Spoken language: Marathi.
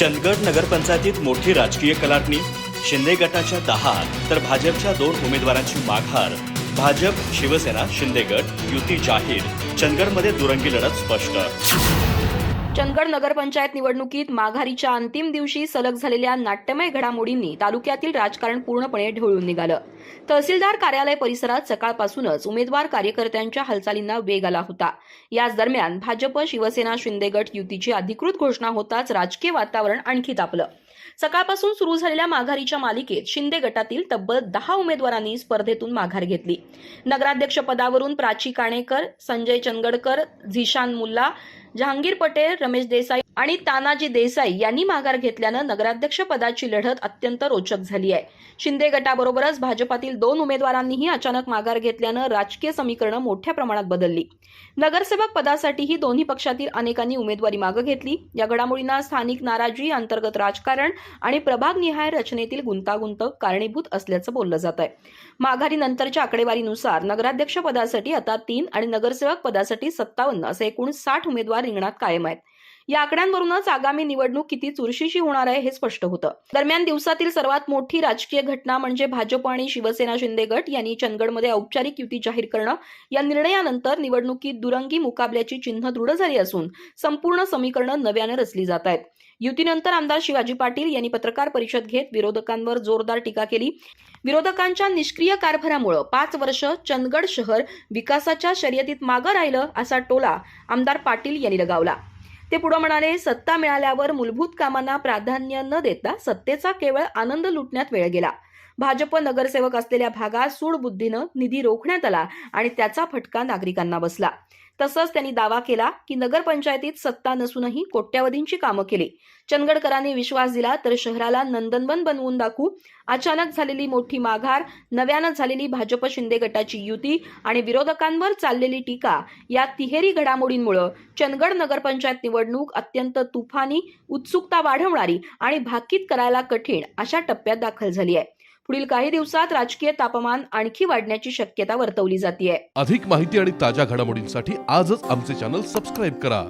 चंदगड नगरपंचायतीत मोठी राजकीय कलाटणी शिंदे गटाच्या दहा तर भाजपच्या दोन उमेदवारांची माघार. भाजप शिवसेना शिंदे गट युती जाहीर. चंदगडमध्ये दुरंगी लढत स्पष्ट. चंदगड नगरपंचायत निवडणुकीत माघारीच्या अंतिम दिवशी सलग झालेल्या नाट्यमय घडामोडींनी तालुक्यातील राजकारण पूर्णपणे ढवळून निघालं. तहसीलदार कार्यालय परिसरात सकाळपासूनच उमेदवार कार्यकर्त्यांच्या हालचालींना वेग आला होता. याच दरम्यान भाजप शिवसेना शिंदे गट युतीची अधिकृत घोषणा होताच राजकीय वातावरण आणखी तापलं. सकाळपासून सुरू झालेल्या माघारीच्या मालिकेत शिंदे गटातील तब्बल दहा उमेदवारांनी स्पर्धेतून माघार घेतली. नगराध्यक्ष पदावरून प्राची काणेकर संजय चंदगडकर झिशान मुल्ला जहांगीर पटेल रमेश देसाई आणि तानाजी देसाई यांनी माघार घेतल्यानं नगराध्यक्ष पदाची लढत अत्यंत रोचक झाली आहे. शिंदे गटाबरोबरच भाजपातील दोन उमेदवारांनीही अचानक माघार घेतल्यानं राजकीय समीकरणं मोठ्या प्रमाणात बदलली. नगरसेवक पदासाठीही दोन्ही पक्षातील अनेकांनी उमेदवारी मागं घेतली. या घडामोडींना स्थानिक नाराजी अंतर्गत राजकारण आणि प्रभागनिहाय रचनेतील गुंतागुंत कारणीभूत असल्याचं बोललं जात आहे. माघारीनंतरच्या आकडेवारीनुसार नगराध्यक्ष पदासाठी आता तीन आणि नगरसेवक पदासाठी सत्तावन्न असे एकूण साठ उमेदवार रिंगणात कायम आहेत. या आकड्यांवरूनच आगामी निवडणूक किती चुरशीची होणार आहे हे स्पष्ट होतं. दरम्यान दिवसातील सर्वात मोठी राजकीय घटना म्हणजे भाजप आणि शिवसेना शिंदे गट यांनी चंदगडमध्ये औपचारिक युती जाहीर करणं. या निर्णयानंतर निवडणुकीत दुरंगी मुकाबल्याची चिन्ह दृढ झाली असून संपूर्ण समीकरणं नव्यानं रचली जात आहेत. युतीनंतर आमदार शिवाजी पाटील यांनी पत्रकार परिषद घेत विरोधकांवर जोरदार टीका केली. विरोधकांच्या निष्क्रिय कारभारामुळे पाच वर्ष चंदगड शहर विकासाच्या शर्यतीत मागं राहिलं असा टोला आमदार पाटील यांनी लगावला. ते पुढे म्हणाले सत्ता मिळाल्यावर मूलभूत कामांना प्राधान्य न देता सत्तेचा केवळ आनंद लुटण्यात वेळ गेला. भाजप नगरसेवक असलेल्या भागात सूडबुद्धीनं निधी रोखण्यात आला आणि त्याचा फटका नागरिकांना बसला. तसंच त्यांनी दावा केला की नगरपंचायतीत सत्ता नसूनही कोट्यावधींची कामं केली. चंदगडकरांनी विश्वास दिला तर शहराला नंदनवन बनवून दाखवू. अचानक झालेली मोठी माघार नव्यानं झालेली भाजप शिंदे गटाची युती आणि विरोधकांवर चाललेली टीका या तिहेरी घडामोडींमुळे चंदगड नगरपंचायत निवडणूक अत्यंत तुफानी उत्सुकता वाढवणारी आणि भाकीत करायला कठीण अशा टप्प्यात दाखल झाली आहे. पुढील काही दिवसात राजकीय तापमान आणखी वाढण्याची शक्यता वर्तवली जाते अधिक माहिती आणि ताज्या घडामोडींसाठी आजच आमचे चॅनल सबस्क्राईब करा.